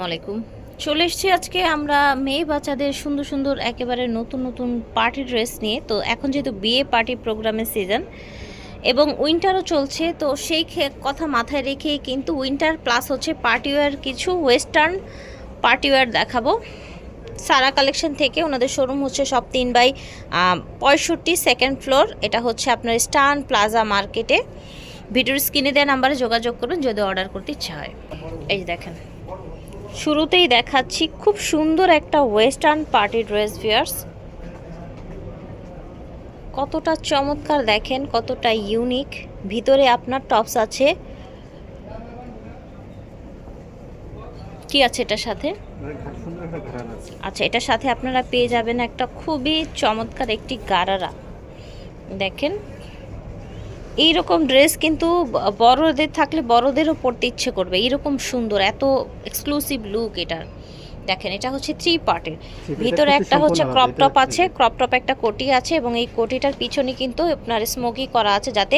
আলাইকুম। চলে এসেছি আজকে আমরা মেয়ে বাচ্চাদের সুন্দর সুন্দর একেবারে নতুন নতুন পার্টি ড্রেস নিয়ে। তো এখন যেহেতু বিয়ে পার্টি প্রোগ্রামের সিজন এবং উইন্টারও চলছে, তো সেই কথা মাথায় রেখে কিন্তু উইন্টার প্লাস হচ্ছে পার্টিওয়ার কিছু ওয়েস্টার্ন পার্টিওয়ার দেখাবো। সারা কালেকশন থেকে ওনাদের শোরুম হচ্ছে সব তিন বাই পঁয়ষট্টি সেকেন্ড ফ্লোর। এটা হচ্ছে আপনার স্টান প্লাজা মার্কেটে। ভিডিওর স্ক্রিনে দেওয়া নাম্বারে যোগাযোগ করুন যদি অর্ডার করতে ইচ্ছা হয়। এই দেখেন। শুরুতেই দেখাচ্ছি খুব সুন্দর একটা ওয়েস্টার্ন পার্টি ড্রেস ভিয়ার্স কতটা চমৎকার দেখেন কতটা ইউনিক ভিতরে আপনার টপস আছে। কি আছে এটার সাথে? আছে। আচ্ছা এটার সাথে আপনারা পেয়ে যাবেন একটা খুবই চমৎকার একটি গারারা। দেখেন। এইরকম ড্রেস কিন্তু বড়দের থাকলে বড়দেরও পরতে ইচ্ছে করবে। এইরকম সুন্দর এত এক্সক্লুসিভ লুক এটার দেখেন এটা হচ্ছে থ্রি পার্টের ভিতরে একটা হচ্ছে ক্রপ টপ আছে ক্রপ টপ একটা কোটি আছে এবং এই কোটিটার পিছনে কিন্তু আপনার স্মোকি করা আছে যাতে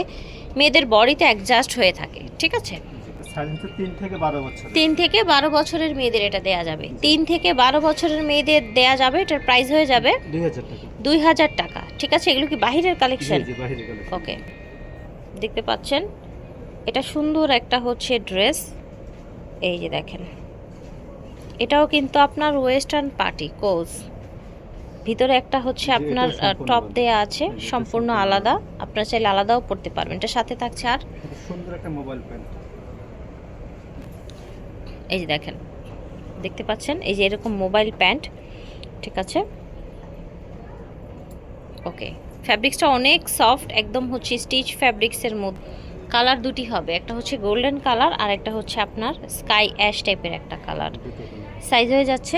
মেয়েদের বডিতে অ্যাডজাস্ট হয়ে থাকে ঠিক আছে? তিন থেকে বারো বছরের। মেয়েদের এটা দেয়া যাবে। তিন থেকে বারো বছরের মেয়েদের দেয়া যাবে এটার প্রাইস হয়ে যাবে দুই হাজার টাকা। ঠিক আছে? এগুলো কি বাহিরের কালেকশন ওকে দেখতে পাচ্ছেন? এটা সুন্দর একটা হচ্ছে ড্রেস। এই যে দেখেন। এটাও কিন্তু আপনার ওয়েস্টার্ন পার্টি কোজ। ভিতরে একটা হচ্ছে আপনার টপ। দেয়া আছে সম্পূর্ণ সম্পূর্ণ আলাদা। আপনারা চাইলে আলাদাও পড়তে পারবেন। এটা সাথে থাকছে আর? সুন্দর একটা মোবাইল প্যান্ট। এই যে দেখেন। দেখতে পাচ্ছেন? এই যে এরকম মোবাইল প্যান্ট। ঠিক আছে? ওকে। ফ্যাব্রিক্সটা অনেক সফট একদম হচ্ছে স্টিচ ফ্যাব্রিক্সের মধ্যে। কালার দুটি হবে একটা হচ্ছে গোল্ডেন কালার আর একটা হচ্ছে আপনার স্কাই অ্যাশ টাইপের একটা কালার। সাইজ হয়ে যাচ্ছে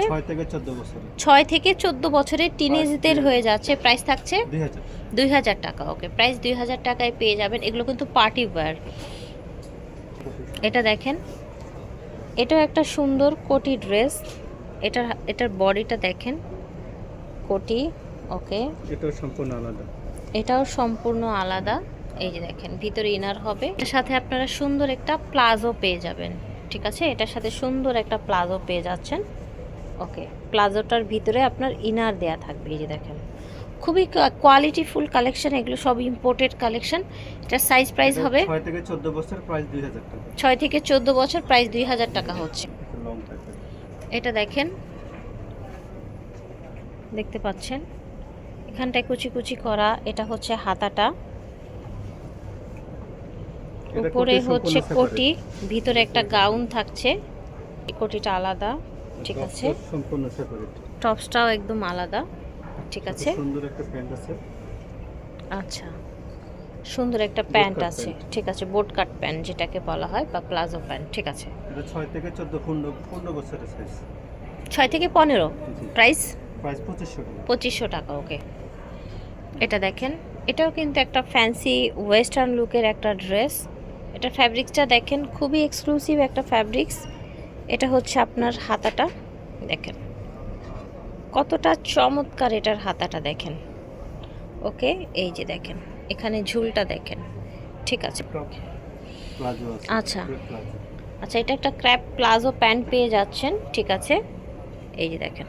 ছয় থেকে চোদ্দ বছরের। টিনেজদের হয়ে যাচ্ছে প্রাইস থাকছে দুই হাজার। টাকা ওকে। প্রাইস দুই হাজার টাকায় পেয়ে যাবেন। এগুলো কিন্তু পার্টি ওয়্যার এটা দেখেন। এটা একটা সুন্দর কোটি ড্রেস। এটার এটার বডিটা দেখেন। কোটি। ওকে। এটাও সম্পূর্ণ আলাদা। এটাও সম্পূর্ণ আলাদা। এই যে দেখেন ভিতরে ইনার হবে। এর সাথে আপনারা সুন্দর একটা প্লাজো পেয়ে যাবেন ঠিক আছে? এটার সাথে সুন্দর একটা প্লাজো পেয়ে যাচ্ছেন। ওকে প্লাজোটার ভিতরে আপনার ইনার দেয়া থাকবে এই যে দেখেন। খুবই কোয়ালিটি ফুল কালেকশন এগুলো সব ইম্পোর্টেড কালেকশন এটার সাইজ প্রাইস হবে ছয় থেকে চোদ্দ বছর প্রাইস দুই হাজার টাকা। ছয় থেকে চোদ্দ বছর প্রাইস দুই হাজার টাকা হচ্ছে। এটা দেখেন দেখতে পাচ্ছেন? এখানটায় কুচি কুচি করা এটা হচ্ছে হাতাটা। উপরে হচ্ছে কোটি ভিতরে একটা গাউন থাকছে। কোটিটা আলাদা ঠিক আছে? সম্পূর্ণ সেপারেট টপসটাও একদম আলাদা ঠিক আছে? সুন্দর একটা প্যান্ট আছে। আচ্ছা সুন্দর একটা প্যান্ট আছে ঠিক আছে? বোট কাট প্যান্ট যেটাকে বলা হয় বা প্লাজো প্যান্ট ঠিক আছে? এটা ছয় থেকে চোদ্দ পনেরো পনেরো বছরের সাইজ ছয় থেকে পনেরো? জি। প্রাইস প্রাইস পঁচিশশো টাকা। পঁচিশশো টাকা ওকে এটা দেখেন। এটাও কিন্তু একটা ফ্যান্সি ওয়েস্টার্ন লুকের একটা ড্রেস এটা ফ্যাব্রিক্সটা দেখেন খুবই এক্সক্লুসিভ একটা ফ্যাব্রিক্স এটা হচ্ছে আপনার হাতাটা দেখেন। কতটা চমৎকার এটার হাতাটা দেখেন। ওকে এই যে দেখেন এখানে ঝুলটা দেখেন। ঠিক আছে। আচ্ছা। আচ্ছা এটা একটা ক্র্যাপ প্লাজো প্যান্ট পেয়ে যাচ্ছেন ঠিক আছে। এই যে দেখেন।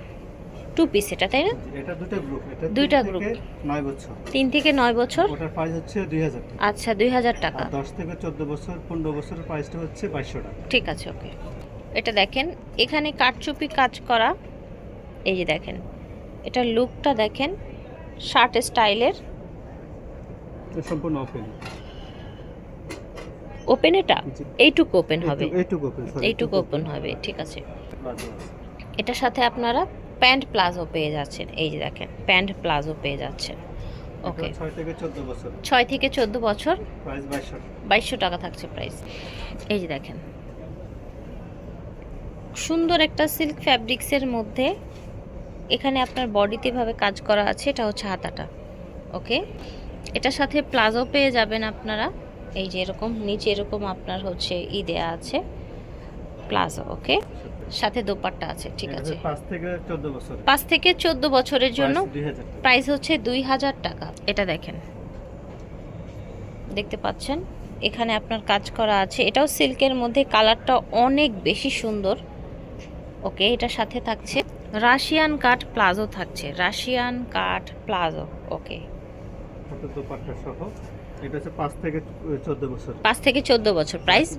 টু পিস এটা তাই না? এটা দুটো গ্রুপ এটা দুইটা group। নয় বছর। তিন থেকে নয় বছর? ওটার প্রাইস হচ্ছে দুই হাজার টাকা। আচ্ছা দুই হাজার টাকা। আর দশ থেকে চোদ্দ বছর পনেরো বছরের প্রাইসটা হচ্ছে বাইশশো টাকা। ঠিক আছে ওকে এটা দেখেন এখানে কাটচুপি কাজ করা। এই যে দেখেন এটার লুকটা দেখেন শার্ট স্টাইলের এটা সম্পূর্ণ ওপেন ওপেন এটা? এইটুকু ওপেন হবে। এইটুকু ওপেন এইটুকু ওপেন হবে ঠিক আছে। এটার সাথে আপনারা প্যান্ট প্লাজো পেয়ে যাচ্ছেন। এই যে দেখেন প্যান্ট প্লাজো পেয়ে যাচ্ছেন। ওকে ছয় থেকে চোদ্দ বছর। বাইশশো। টাকা থাকছে প্রাইস। এই যে দেখেন। সুন্দর একটা সিল্ক ফ্যাব্রিক্সের মধ্যে এখানে আপনার বডিতে ভাবে কাজ করা আছে এটা হচ্ছে হাতাটা। ওকে এটার সাথে প্লাজো পেয়ে যাবেন আপনারা। এই যে এরকম নিচে এরকম আপনার হচ্ছে ই দেয়া আছে প্লাজো। ওকে সাথে দোপাট্টা আছে ঠিক আছে। পাঁচ থেকে চোদ্দ বছরের জন্য প্রাইস হচ্ছে দুই হাজার টাকা। এটা দেখেন। দেখতে পাচ্ছেন? এখানে আপনার কাজ করা আছে। এটাও সিল্কের মধ্যে কালারটা অনেক বেশি সুন্দর। ওকে এটার সাথে থাকছে। রাশিয়ান কাট প্লাজো থাকছে। Russian cut palazzo okay. এটা পাঁচ থেকে চোদ্দ বছর। প্রাইস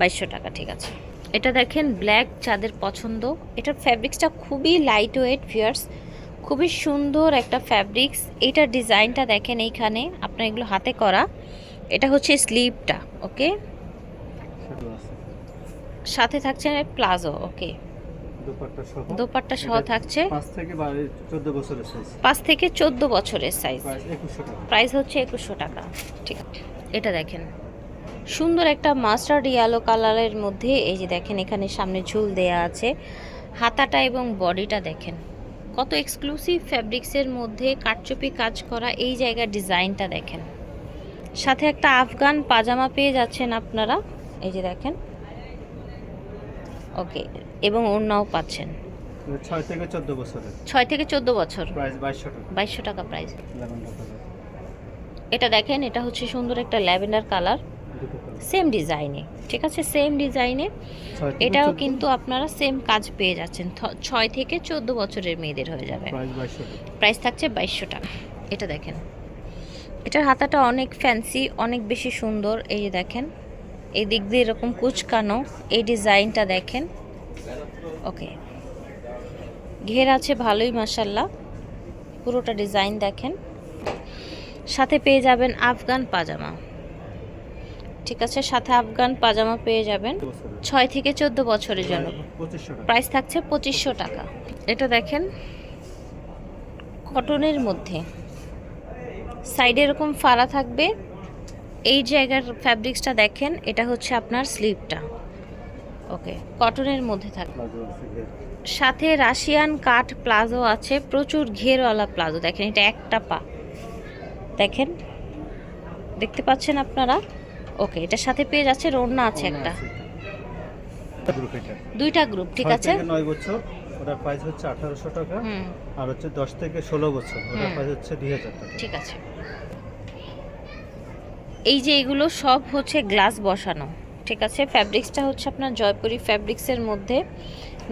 বাইশশো টাকা ঠিক আছে। এটা দেখেন ব্ল্যাক যাদের পছন্দ। এটার ফ্যাব্রিক্সটা খুবই লাইট ওয়েট ফিয়ার্স খুবই সুন্দর একটা ফ্যাব্রিক্স এটার ডিজাইনটা দেখেন এইখানে আপনার এগুলো হাতে করা। এটা হচ্ছে স্লিভটা ওকে সাথে থাকছে প্লাজো ওকে দোপাট্টা সহ। এটা থাকছে। পাঁচ থেকে চোদ্দ বছরের সাইজ প্রাইস হচ্ছে একুশশো টাকা। ঠিক এটা দেখেন। সুন্দর একটা মাস্টার্ড ইয়েলো কালারের মধ্যে এই যে দেখেন এখানে সামনে ঝুল দেয়া আছে। হাতাটা এবং বডিটা দেখেন। কত এক্সক্লুসিভ ফ্যাব্রিক্সের মধ্যে কাটচুপি কাজ করা এই জায়গার ডিজাইনটা দেখেন। সাথে একটা আফগান পাজামা পেয়ে যাচ্ছেন আপনারা। এই যে দেখেন। ওকে এবং ওড়নাও পাচ্ছেন। ছয় থেকে চোদ্দ বছরের। ছয় থেকে চোদ্দ বছর। বাইশশো টাকা। প্রাইস এটা দেখেন এটা হচ্ছে সুন্দর একটা ল্যাভেন্ডার কালার। সেম ডিজাইনে ঠিক আছে? সেম ডিজাইনে এটাও কিন্তু আপনারা সেম কাজ পেয়ে যাচ্ছেন। ছয় থেকে চোদ্দ বছরের মেয়েদের হয়ে যাবে। প্রাইস থাকছে বাইশশো টাকা। এটা দেখেন। এটার হাতাটা অনেক ফ্যান্সি অনেক বেশি সুন্দর। এই যে দেখেন এই দিক দিয়ে এরকম কুচকানো। এই ডিজাইনটা দেখেন। ওকে ঘের আছে ভালোই মাসাল্লাহ পুরোটা ডিজাইন দেখেন। সাথে পেয়ে যাবেন আফগান পাজামা। ঠিক আছে সাথে আফগান পাজামা পেয়ে যাবেন। ছয় থেকে চোদ্দ বছরের জন্য। প্রাইস থাকছে পঁচিশশো টাকা। এটা দেখেন কটনের মধ্যে। সাইডে এরকম ফাড়া থাকবে। এই জায়গার ফ্যাব্রিক্সটা দেখেন এটা হচ্ছে আপনার স্লিভটা ওকে কটনের মধ্যে থাকবে সাথে রাশিয়ান কাট প্লাজো আছে প্রচুর ঘেরওয়ালা প্লাজো। দেখেন এটা একটা পা। দেখেন দেখতে পাচ্ছেন আপনারা? ওকে এটার সাথে পেয়ে যাচ্ছে রোনা আছে একটা। দুইটা গ্রুপ ঠিক আছে? নয় বছর ওটার প্রাইস হচ্ছে আঠারোশো টাকা। আর হচ্ছে দশ থেকে ষোলো বছর ওটার প্রাইস হচ্ছে দুই হাজার টাকা। ঠিক আছে। এই যে এগুলো সব হচ্ছে গ্লাস বসানো ঠিক আছে? ফ্যাব্রিক্সটা হচ্ছে আপনার জয়পুরি ফ্যাব্রিক্সের মধ্যে।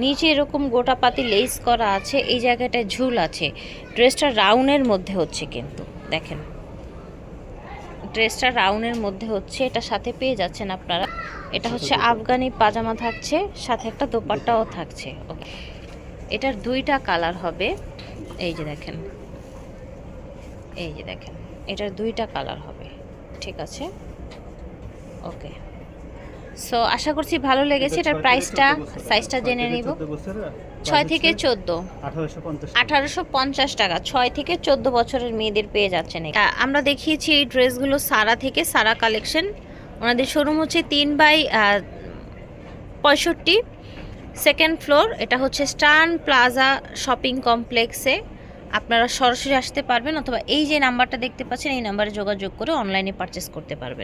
নিচে এরকম গোটাপাতি লেস করা আছে এই জায়গাটায় ঝুল আছে। ড্রেসটা রাউন্ডের মধ্যে হচ্ছে কিন্তু দেখেন। ড্রেসটা রাউনের মধ্যে হচ্ছে এটা সাথে পেয়ে যাচ্ছেন আপনারা। এটা হচ্ছে আফগানি পাজামা থাকছে সাথে একটা দোপাট্টাও থাকছে। ওকে এটার দুইটা কালার হবে। এই যে দেখেন। এই যে দেখেন। এটার দুইটা কালার হবে। ঠিক আছে? ওকে সো আশা করছি ভালো লেগেছে। এটার প্রাইসটা সাইজটা জেনে নিব। ছয় থেকে চোদ্দ। আঠারোশো পঞ্চাশ টাকা। ছয় থেকে চোদ্দ বছরের মেয়েদের পেয়ে যাচ্ছেন আমরা দেখিয়েছি এই ড্রেসগুলো সারা থেকে সারা কালেকশন ওনাদের শোরুম হচ্ছে তিন বাই পঁয়ষট্টি। সেকেন্ড ফ্লোর এটা হচ্ছে স্টান প্লাজা শপিং কমপ্লেক্সে আপনারা সরাসরি আসতে পারবেন অথবা এই যে নাম্বারটা দেখতে পাচ্ছেন এই নাম্বারে যোগাযোগ করে অনলাইনে পারচেস করতে পারবেন।